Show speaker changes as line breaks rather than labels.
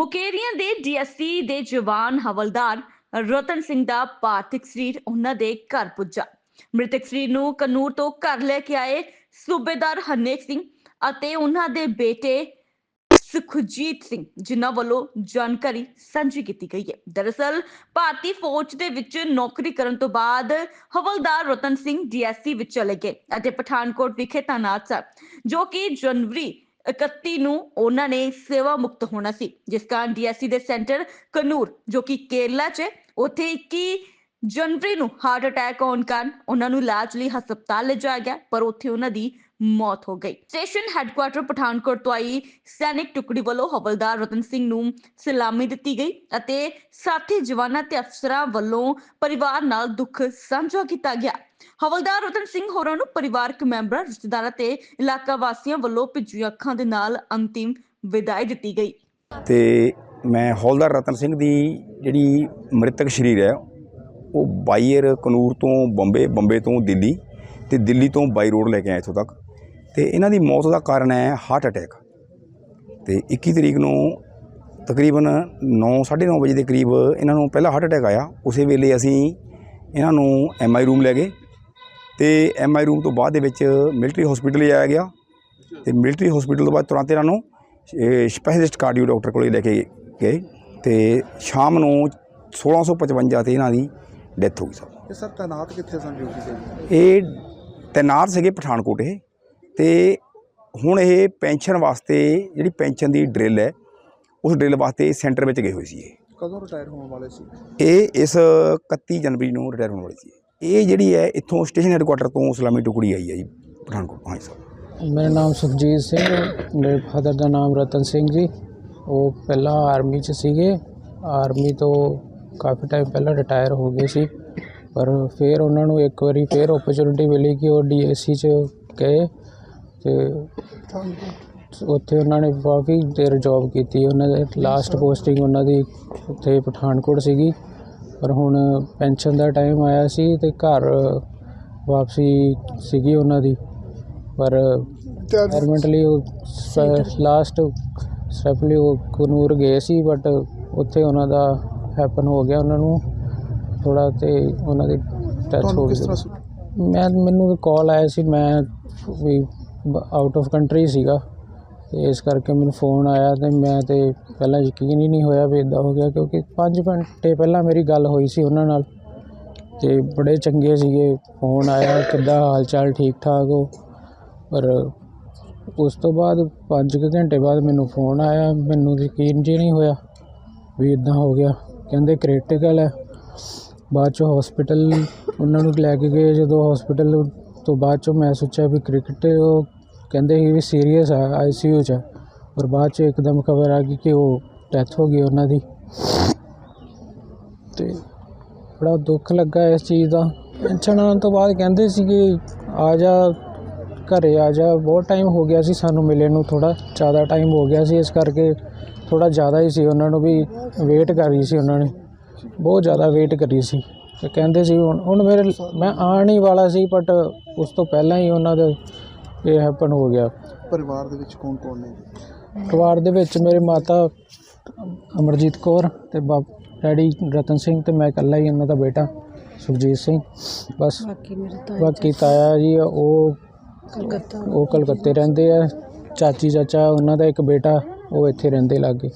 ਮੁਕੇਰੀਆਂ ਦੇ ਡੀਐਸਸੀ ਦੇ ਜਵਾਨ ਹਵਲਦਾਰ ਰਤਨ ਸਿੰਘ ਦਾ ਪਾਰਥਿਕ ਸਰੀਰ ਉਹਨਾਂ ਦੇ ਘਰ ਪੁੱਜਾ। ਮ੍ਰਿਤਕ ਸਰੀਰ ਨੂੰ ਕਨੂਰ ਤੋਂ ਘਰ ਲੈ ਕੇ ਆਏ ਸੂਬੇਦਾਰ ਹਰਨੇਕ ਸਿੰਘ ਅਤੇ ਉਹਨਾਂ ਦੇ ਬੇਟੇ ਸੁਖਜੀਤ ਸਿੰਘ, ਜਿਨ੍ਹਾਂ ਵੱਲੋਂ ਜਾਣਕਾਰੀ ਸਾਂਝੀ ਕੀਤੀ ਗਈ ਹੈ। ਦਰਅਸਲ, ਭਾਰਤੀ ਫੌਜ ਦੇ ਵਿੱਚ ਨੌਕਰੀ ਕਰਨ ਤੋਂ ਬਾਅਦ ਹਵਲਦਾਰ ਰਤਨ ਸਿੰਘ ਡੀਐਸਸੀ ਵਿੱਚ ਚਲੇ ਗਏ ਅਤੇ ਪਠਾਨਕੋਟ ਵਿਖੇ ਤਾਇਨਾਤ ਸਨ, ਜੋ ਕਿ ਜਨਵਰੀ 31 ਨੂੰ ਉਹਨਾਂ ਨੇ ਸੇਵਾ ਮੁਕਤ ਹੋਣਾ ਸੀ, ਜਿਸ ਕਾਰਨ ਡੀਐਸਸੀ ਦੇ ਸੈਂਟਰ ਕਨੂਰ, ਜੋ ਕਿ ਕੇਰਲਾ 'ਚ ਉੱਥੇ 21 ਜਨਵਰੀ ਨੂੰ ਹਾਰਟ ਅਟੈਕ ਆਉਣ ਕਾਰਨ ਉਹਨਾਂ ਨੂੰ ਇਲਾਜ ਲਈ ਹਸਪਤਾਲ ਲਿਜਾਇਆ ਗਿਆ, ਪਰ ਉੱਥੇ ਉਹਨਾਂ ਦੀ ਮੌਤ ਹੋ ਗਈ। ਸਟੇਸ਼ਨ ਹੈੱਡਕੁਆਰਟਰ ਪਠਾਨਕੋਟ ਤੋਂ ਆਈ ਸੈਨਿਕ ਟੁਕੜੀ ਵੱਲੋਂ ਹਵਲਦਾਰ ਰਤਨ ਸਿੰਘ ਨੂੰ ਸਲਾਮੀ ਦਿੱਤੀ ਗਈ ਅਤੇ ਸਾਥੀ ਜਵਾਨਾਂ ਤੇ ਅਫਸਰਾਂ ਵੱਲੋਂ ਪਰਿਵਾਰ ਨਾਲ ਦੁੱਖ ਸਾਂਝਾ ਕੀਤਾ ਗਿਆ। ਹਵਲਦਾਰ ਰਤਨ ਸਿੰਘ ਹੋਰਾਂ ਨੂੰ ਪਰਿਵਾਰਕ ਮੈਂਬਰਾਂ, ਰਿਸ਼ਤੇਦਾਰਾਂ ਤੇ ਇਲਾਕਾ ਵਾਸੀਆਂ ਵੱਲੋਂ ਭਿੱਜੀਆਂ ਅੱਖਾਂ ਦੇ ਨਾਲ ਅੰਤਿਮ ਵਿਦਾਈ ਦਿੱਤੀ ਗਈ।
ਤੇ ਮੈਂ ਹੌਲਦਾਰ ਰਤਨ ਸਿੰਘ ਦੀ ਜਿਹੜੀ ਮ੍ਰਿਤਕ ਸਰੀਰ ਹੈ ਉਹ ਬਾਈ ਬਾਈਅਰ ਕਨੂਰ ਤੋਂ ਬੰਬੇ ਬੰਬੇ ਤੋਂ ਦਿੱਲੀ ਤੇ ਦਿੱਲੀ ਤੋਂ ਬਾਈ ਰੋਡ ਲੈ ਕੇ ਆਏ ਇੱਥੋਂ ਤੱਕ। ਤੇ ਇਹਨਾਂ ਦੀ ਮੌਤ ਦਾ ਕਾਰਨ ਹੈ ਹਾਰਟ ਅਟੈਕ ਤੇ 21 ਤਰੀਕ ਨੂੰ ਤਕਰੀਬਨ 9:30 ਵਜੇ ਦੇ ਕਰੀਬ ਇਹਨਾਂ ਨੂੰ ਪਹਿਲਾ ਹਾਰਟ ਅਟੈਕ ਆਇਆ। ਉਸੇ ਵੇਲੇ ਅਸੀਂ ਇਹਨਾਂ ਨੂੰ ਐਮਆਈ ਰੂਮ ਲੈ ਗਏ। ਤੇ ਐਮਆਈ ਰੂਮ ਤੋਂ ਬਾਅਦ ਦੇ ਵਿੱਚ ਮਿਲਟਰੀ ਹਸਪੀਟਲ ਲਿਆਇਆ ਗਿਆ। ਤੇ ਮਿਲਟਰੀ ਹਸਪੀਟਲ ਤੋਂ ਬਾਅਦ ਤੁਰੰਤ ਇਹਨਾਂ ਨੂੰ ਸਪੈਸ਼ਲਿਸਟ ਕਾਰਡੀਓ ਡਾਕਟਰ ਕੋਲੇ ਲੈ ਕੇ ਗਏ। ਤੇ ਸ਼ਾਮ ਨੂੰ 1655 ਤੇ ਇਹਨਾਂ ਦੀ ਡੈਥ ਹੋ ਗਈ ਸਰ।
ਇਹ ਸਰ ਤੈਨਾਤ ਕਿੱਥੇ ਸਨ ਡਿਊਟੀ ਤੇ?
ਇਹ ਤੈਨਾਤ ਸੀਗੇ ਪਠਾਨਕੋਟ ਇਹ। ਤੇ ਹੁਣ ਇਹ ਪੈਨਸ਼ਨ ਵਾਸਤੇ ਜਿਹੜੀ ਪੈਨਸ਼ਨ ਦੀ ਡਰਿਲ ਹੈ ਉਸ ਡਰਿਲ ਵਾਸਤੇ ਸੈਂਟਰ ਵਿੱਚ ਗਏ ਹੋਏ ਸੀ ਇਹ।
ਕਦੋਂ ਰਿਟਾਇਰ ਹੋਣ ਵਾਲੇ ਸੀ?
ਇਹ ਇਸ 31 ਜਨਵਰੀ ਨੂੰ ਰਿਟਾਇਰ ਹੋਣ ਵਾਲੀ ਸੀ। ਇਹ ਜਿਹੜੀ ਹੈ ਇੱਥੋਂ ਸਟੇਸ਼ਨ ਹੈੱਡਕੁਆਟਰ ਤੋਂ ਸਲਾਮੀ ਟੁਕੜੀ ਆਈ ਹੈ ਜੀ ਪਠਾਨਕੋਟ ਹਾਂਜੀ ਸਰ।
ਮੇਰਾ ਨਾਮ ਸੁਖਜੀਤ ਸਿੰਘ ਹੈ। ਮੇਰੇ ਫਾਦਰ ਦਾ ਨਾਮ ਰਤਨ ਸਿੰਘ ਜੀ। ਉਹ ਪਹਿਲਾਂ ਆਰਮੀ 'ਚ ਸੀਗੇ। ਆਰਮੀ ਤੋਂ ਕਾਫੀ ਟਾਈਮ ਪਹਿਲਾਂ ਰਿਟਾਇਰ ਹੋ ਗਏ ਸੀ, ਪਰ ਫਿਰ ਉਹਨਾਂ ਨੂੰ ਇੱਕ ਵਾਰੀ ਫਿਰ ਓਪਰਚੁਨਿਟੀ ਮਿਲੀ ਕਿ ਉਹ ਡੀਐਸਸੀ 'ਚ ਗਏ ਅਤੇ ਉੱਥੇ ਉਹਨਾਂ ਨੇ ਕਾਫੀ ਦੇਰ ਜੌਬ ਕੀਤੀ, ਉਹਨਾਂ ਦੇ ਲਾਸਟ ਪੋਸਟਿੰਗ ਉਹਨਾਂ ਦੀ ਉੱਥੇ ਪਠਾਨਕੋਟ ਸੀਗੀ, ਪਰ ਹੁਣ ਪੈਨਸ਼ਨ ਦਾ ਟਾਈਮ ਆਇਆ ਸੀ ਤੇ ਘਰ ਵਾਪਸੀ ਸੀਗੀ ਉਹਨਾਂ ਦੀ, ਪਰ ਰਿਟਾਇਰਮੈਂਟਲੀ ਉਹ ਲਾਸਟ ਸਟੈਪ ਲਈ ਉਹ ਕਨੂਰ ਗਏ ਸੀ ਬਟ ਉੱਥੇ ਉਹਨਾਂ ਦਾ ਹੈਪਨ ਹੋ ਗਿਆ ਉਹਨਾਂ ਨੂੰ ਥੋੜਾ ਤੇ ਉਹਨਾਂ ਦੀ ਡੈਥ ਹੋ
ਸੁ-
ਮੈਂ ਮੈਨੂੰ ਕਾਲ ਆਇਆ ਸੀ ਮੈਂ ਵੀ ਆਊਟ ਆਫ ਕੰਟਰੀ ਸੀਗਾ ਤੇ ਇਸ ਕਰਕੇ ਮੈਨੂੰ ਫੋਨ ਆਇਆ ਤੇ ਮੈਂ ਤੇ ਪਹਿਲਾਂ ਯਕੀਨ ਹੀ ਨਹੀਂ ਹੋਇਆ ਵੀ ਇਦਾਂ ਹੋ ਗਿਆ ਕਿਉਂਕਿ 5 ਘੰਟੇ ਪਹਿਲਾਂ ਮੇਰੀ ਗੱਲ ਹੋਈ ਸੀ ਉਹਨਾਂ ਨਾਲ ਤੇ ਬੜੇ ਚੰਗੇ ਸੀਗੇ ਫੋਨ ਆਇਆ ਕਿੱਦਾਂ ਹਾਲ ਚਾਲ ਠੀਕ ਠਾਕ ਹੋ ਪਰ ਉਸ ਤੋਂ ਬਾਅਦ 5 ਘੰਟੇ ਬਾਅਦ ਮੈਨੂੰ ਫੋਨ ਆਇਆ ਮੈਨੂੰ ਯਕੀਨ ਜੀ ਨਹੀਂ ਹੋਇਆ ਵੀ ਇਦਾਂ ਹੋ ਗਿਆ। ਕਹਿੰਦੇ ਕ੍ਰਿਟੀਕਲ ਹੈ। ਬਾਅਦ ਚੋਂ ਹਸਪੀਟਲ ਉਹਨਾਂ ਨੂੰ ਲੈ ਕੇ ਗਏ। ਜਦੋਂ ਹਸਪੀਟਲ ਤੋਂ ਬਾਅਦ ਚੋਂ ਮੈਂ ਸੋਚਿਆ ਵੀ ਕ੍ਰਿਕਟ ਉਹ ਕਹਿੰਦੇ ਸੀ ਵੀ ਸੀਰੀਅਸ ਹੈ ਆਈਸੀਯੂ 'ਚ। ਹੈ ਔਰ ਬਾਅਦ ਚ ਇੱਕਦਮ ਖਬਰ ਆ ਗਈ ਕਿ ਉਹ ਡੈਥ ਹੋ ਗਈ ਉਹਨਾਂ ਦੀ। ਤੇ ਬੜਾ ਦੁੱਖ ਲੱਗਾ ਇਸ ਚੀਜ਼ ਦਾ। ਪੈਨਸ਼ਨ ਆਉਣ ਤੋਂ ਬਾਅਦ ਕਹਿੰਦੇ ਸੀ ਕਿ ਆ ਜਾ ਘਰੇ ਆ ਜਾ। ਬਹੁਤ ਟਾਈਮ ਹੋ ਗਿਆ ਸੀ ਸਾਨੂੰ ਮਿਲੇ ਨੂੰ ਥੋੜਾ ਜ਼ਿਆਦਾ ਟਾਈਮ ਹੋ ਗਿਆ ਸੀ ਇਸ ਕਰਕੇ ਥੋੜਾ ਜ਼ਿਆਦਾ ਹੀ ਸੀ ਉਹਨਾਂ ਨੂੰ ਵੀ ਵੇਟ ਕਰ ਰਹੀ ਸੀ ਉਹਨਾਂ ਨੇ। ਬਹੁਤ ਜ਼ਿਆਦਾ ਵੇਟ ਕਰੀ ਸੀ। ਤੇ ਕਹਿੰਦੇ ਸੀ ਹੁਣ ਹੁਣ ਮੇਰੇ ਮੈਂ ਆਉਣ ਹੀ ਵਾਲਾ ਸੀ ਬਟ ਉਸ ਤੋਂ ਪਹਿਲਾਂ ਹੀ ਉਹਨਾਂ ਦਾ ਇਹ ਹੈਪਨ ਹੋ ਗਿਆ।
ਪਰਿਵਾਰ ਦੇ ਵਿੱਚ ਕੌਣ ਕੌਣ ਨੇ?
ਪਰਿਵਾਰ ਦੇ ਵਿੱਚ ਮੇਰੇ ਮਾਤਾ ਅਮਰਜੀਤ ਕੌਰ ਤੇ ਬਾਪ ਡੈਡੀ ਰਤਨ ਸਿੰਘ ਤੇ ਮੈਂ ਇਕੱਲਾ ਹੀ ਉਹਨਾਂ ਦਾ ਬੇਟਾ ਸੁਖਜੀਤ ਸਿੰਘ। ਬਸ
ਬਾਕੀ ਮੇਰੇ
ਤਾਇਆ ਜੀ ਉਹ ਉਹ ਕਲਕੱਤੇ ਰਹਿੰਦੇ ਆ ਚਾਚੀ ਚਾਚਾ ਉਹਨਾਂ ਦਾ ਇੱਕ ਬੇਟਾ ਉਹ ਇੱਥੇ ਰਹਿੰਦੇ ਲਾਗੇ।